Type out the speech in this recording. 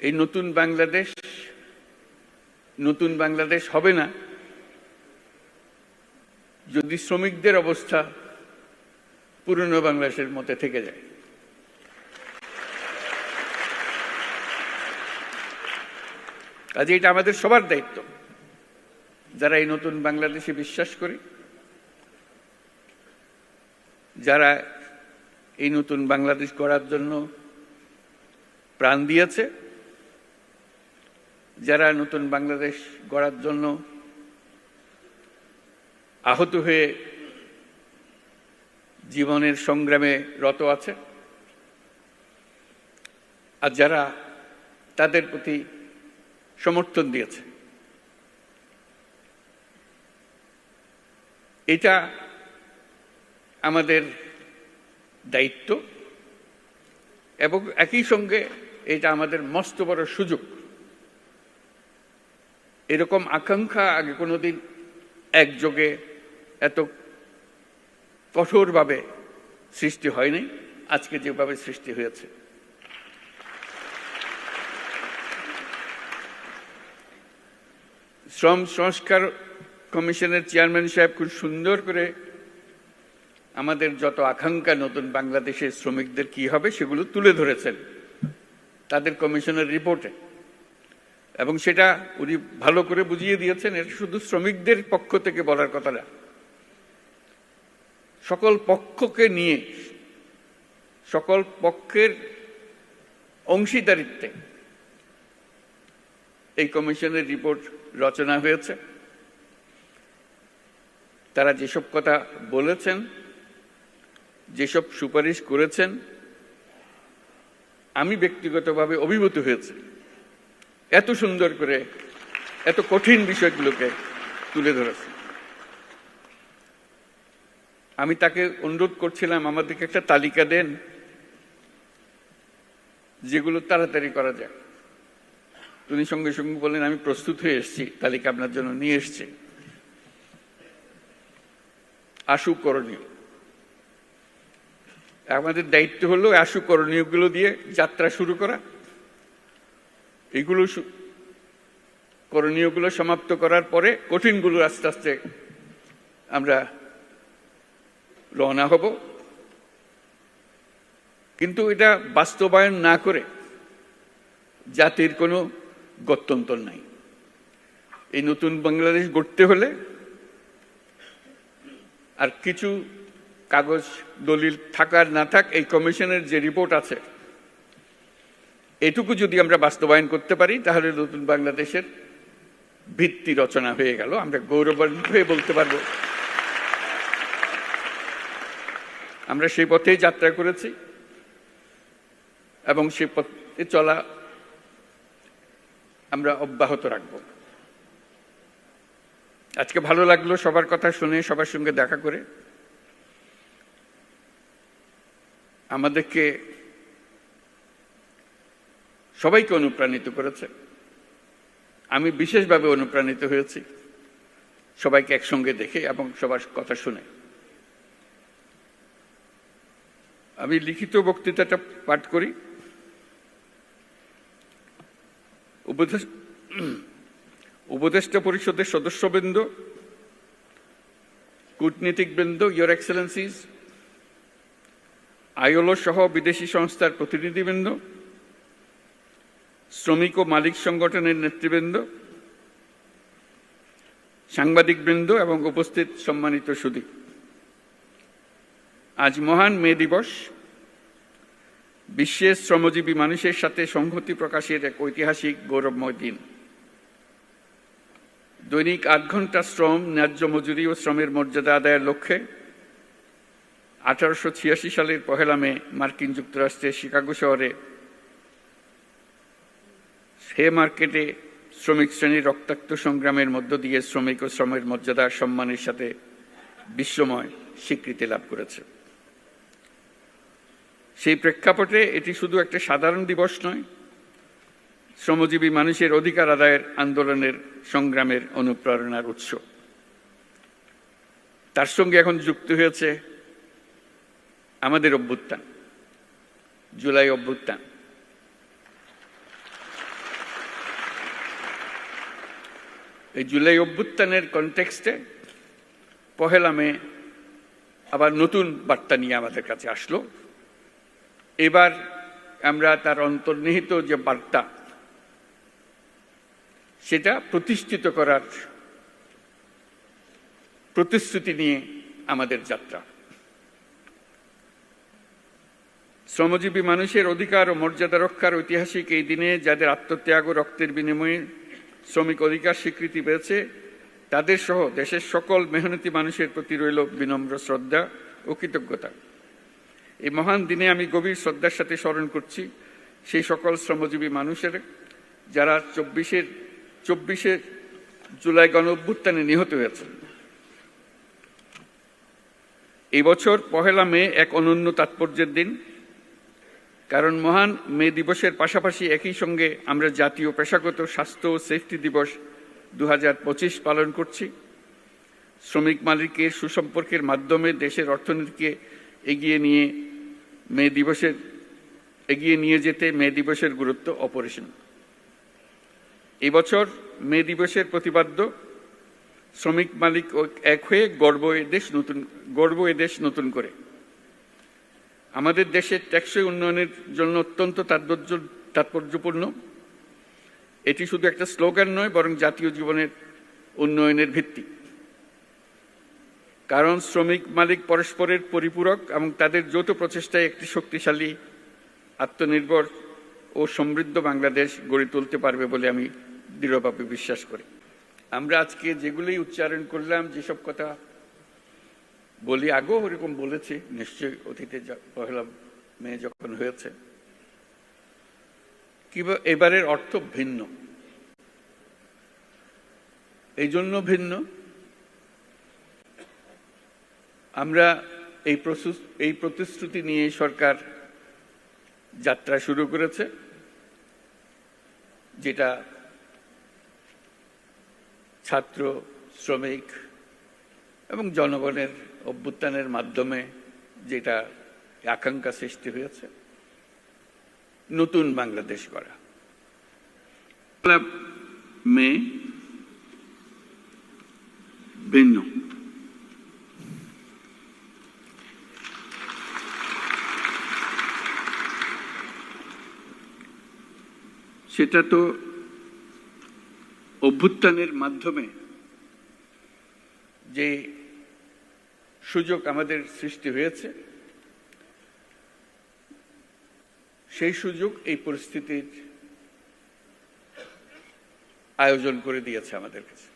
এই নতুন বাংলাদেশ নতুন বাংলাদেশ হবে না। যদি শ্রমিকদের অবস্থা পুরনো বাংলাদেশের মধ্যে থেকে যায়। কাজে এটা আমাদের সবার দায়িত্ব, যারা এই নতুন বাংলাদেশে বিশ্বাস করি, যারা এই নতুন বাংলাদেশ গড়ার জন্য প্রাণ দিয়েছে যারা নতুন বাংলাদেশ গড়ার জন্য আহত হয়ে জীবনের সংগ্রামে রত আছে, আর যারা তাদের প্রতি সমর্থন দিয়েছে। এটা আমাদের দায়িত্ব এবং একই সঙ্গে এটা আমাদের মস্ত বড় সুযোগ। এরকম আকাঙ্ক্ষা আগে কোনোদিন একযোগে এত কঠোরভাবে সৃষ্টি হয়নি, আজকে যেভাবে সৃষ্টি হয়েছে। শ্রম সংস্কার কমিশনের চেয়ারম্যান সাহেব খুব সুন্দর করে আমাদের যত আকাঙ্ক্ষা নতুন বাংলাদেশের শ্রমিকদের কি হবে সেগুলো তুলে ধরেছেন। তাদের কমিশনের রিপোর্টে। এবং সেটা উনি ভালো করে বুঝিয়ে দিয়েছেন, এটা শুধু শ্রমিকদের পক্ষ থেকে বলার কথা না। সকল পক্ষকে নিয়ে, সকল পক্ষের অংশীদারিত্বে এই কমিশনের রিপোর্ট রচনা হয়েছে। তারা যেসব কথা বলেছেন, যেসব সুপারিশ করেছেন, আমি ব্যক্তিগতভাবে অভিভূত হয়েছে। এত সুন্দর করে, এত কঠিন বিষয়গুলোকে তুলে ধরেছে। আমি তাকে অনুরোধ করছিলাম আমাদেরকে একটা তালিকা দেন, যেগুলো তাড়াতাড়ি করা যায় তিনি সঙ্গে সঙ্গে বললেন আমি প্রস্তুত হয়ে এসেছি, তালিকা আপনার জন্য নিয়ে এসছি। আশু করণীয়। আমাদের দায়িত্ব হলো আশু করণীয়গুলো দিয়ে যাত্রা শুরু করা। এগুলো করণীয়গুলো সমাপ্ত করার পরে কঠিনগুলো আস্তে আস্তে আমরা রওনা হব। কিন্তু এটা বাস্তবায়ন না করে জাতির কোনো গত্যন্তর নাই। এই নতুন বাংলাদেশ গড়তে হলে আর কিছু কাগজ, দলিল থাকার না থাক, এই কমিশনের যে রিপোর্ট আছে এটুকু যদি আমরা বাস্তবায়ন করতে পারি, তাহলে নতুন বাংলাদেশের ভিত্তি রচনা হয়ে গেল। আমরা গৌরবান্বিত হয়ে বলতে পারব। আমরা সেই পথেই যাত্রা করেছি এবং সেই পথে চলা আমরা অব্যাহত রাখব। আজকে ভালো লাগল সবার কথা শুনে, সবার সঙ্গে দেখা করে। আমাদেরকে সবাইকে অনুপ্রাণিত করেছে। আমি বিশেষভাবে অনুপ্রাণিত হয়েছি সবাইকে একসঙ্গে দেখে এবং সবার কথা শুনে। আমি লিখিত বক্তৃতাটা পাঠ করি। উপদেশ, উপদেষ্টা পরিষদের সদস্যবৃন্দ, কূটনীতিকবৃন্দ ইয়োর এক্সেলেন্সিস আইওলো সহ বিদেশি সংস্থার প্রতিনিধিবৃন্দ শ্রমিক ও মালিক সংগঠনের নেতৃবৃন্দ, সাংবাদিকবৃন্দ এবং উপস্থিত সম্মানিত সুদী। আজ মহান মে দিবস। বিশ্বের শ্রমজীবী মানুষের সাথে সংহতি প্রকাশের এক ঐতিহাসিক গৌরবময় দিন। দৈনিক আট ঘণ্টা শ্রম, ন্যায্য মজুরি ও শ্রমের মর্যাদা আদায়ের লক্ষ্যে আঠারোশো ছিয়াশি সালের পহেলা মে মার্কিন যুক্তরাষ্ট্রের শিকাগো শহরে হে মার্কেটে শ্রমিক শ্রেণির রক্তাক্ত সংগ্রামের মধ্য দিয়ে শ্রমিক ও শ্রমের মর্যাদা সম্মানের সাথে বিশ্বময় স্বীকৃতি লাভ করেছে। সেই প্রেক্ষাপটে এটি শুধু একটা সাধারণ দিবস নয়, শ্রমজীবী মানুষের অধিকার আদায়ের আন্দোলনের সংগ্রামের অনুপ্রেরণার উৎস। তার সঙ্গে এখন যুক্ত হয়েছে আমাদের অভ্যুত্থান, জুলাই অভ্যুত্থান। এই জুলাই অভ্যুত্থানের কনটেক্সটে পহেলা মে আবার নতুন বার্তা নিয়ে আমাদের কাছে আসলো। এবার আমরা তার অন্তর্নিহিত যে বার্তা, সেটা প্রতিষ্ঠিত করার প্রতিশ্রুতি নিয়ে আমাদের যাত্রা। শ্রমজীবী মানুষের অধিকার ও মর্যাদা রক্ষার ঐতিহাসিক এই দিনে যাদের আত্মত্যাগ ও রক্তের বিনিময়ে শ্রমিক অধিকার স্বীকৃতি পেয়েছে। তাদের সহ দেশের সকল মেহনতি মানুষের প্রতি রইল বিনম্র শ্রদ্ধা ও কৃতজ্ঞতা। এই মহান দিনে আমি গভীর শ্রদ্ধার সাথে স্মরণ করছি সেই সকল শ্রমজীবী মানুষের, যারা চব্বিশের, চব্বিশে জুলাই গণ অভ্যুত্থানে নিহত হয়েছেন। এই বছর পহেলা মে এক অনন্য তাৎপর্যের দিন। কারণ মহান মে দিবসের পাশাপাশি একই সঙ্গে আমরা জাতীয় পেশাগত স্বাস্থ্য ও সেফটি দিবস দু হাজার পঁচিশ পালন করছি। শ্রমিক মালিকের সুসম্পর্কের মাধ্যমে দেশের অর্থনীতিকে এগিয়ে নিয়ে মে দিবসের, এগিয়ে নিয়ে যেতে মে দিবসের গুরুত্ব অপরিসীম। এবছর মে দিবসের প্রতিপাদ্য, শ্রমিক মালিক এক হয়ে গর্ব এ দেশ নতুন, গর্ব এ দেশ নতুন করে। আমাদের দেশের ট্যাক্সই উন্নয়নের জন্য অত্যন্ত তাৎপর্য, তাৎপর্যপূর্ণ। এটি শুধু একটা স্লোগান নয়, বরং জাতীয় জীবনের উন্নয়নের ভিত্তি। কারণ শ্রমিক মালিক পরস্পরের পরিপূরক এবং তাদের যৌথ প্রচেষ্টায় একটি শক্তিশালী, আত্মনির্ভর ও সমৃদ্ধ বাংলাদেশ গড়ে তুলতে পারবে বলে আমি দৃঢ়ভাবে বিশ্বাস করি। আমরা আজকে যেগুলোই উচ্চারণ করলাম, যেসব কথা বলি আগেও ওরকম বলেছি, নিশ্চয়ই অতীতে পহেলা মেয়ে যখন হয়েছে। কিংবা এবারের অর্থ ভিন্ন। এই জন্য ভিন্ন। আমরা এই এই প্রতিশ্রুতি নিয়ে সরকার যাত্রা শুরু করেছে, যেটা ছাত্র, শ্রমিক এবং জনগণের অভ্যুত্থানের মাধ্যমে যেটা আকাঙ্ক্ষা সৃষ্টি হয়েছে নতুন বাংলাদেশ করা মে ভিন্ন। সেটা তো অভ্যুত্থানের মাধ্যমে যে সুযোগ আমাদের সৃষ্টি হয়েছে। সেই সুযোগ এই পরিস্থিতির আয়োজন করে দিয়েছে আমাদের কাছে।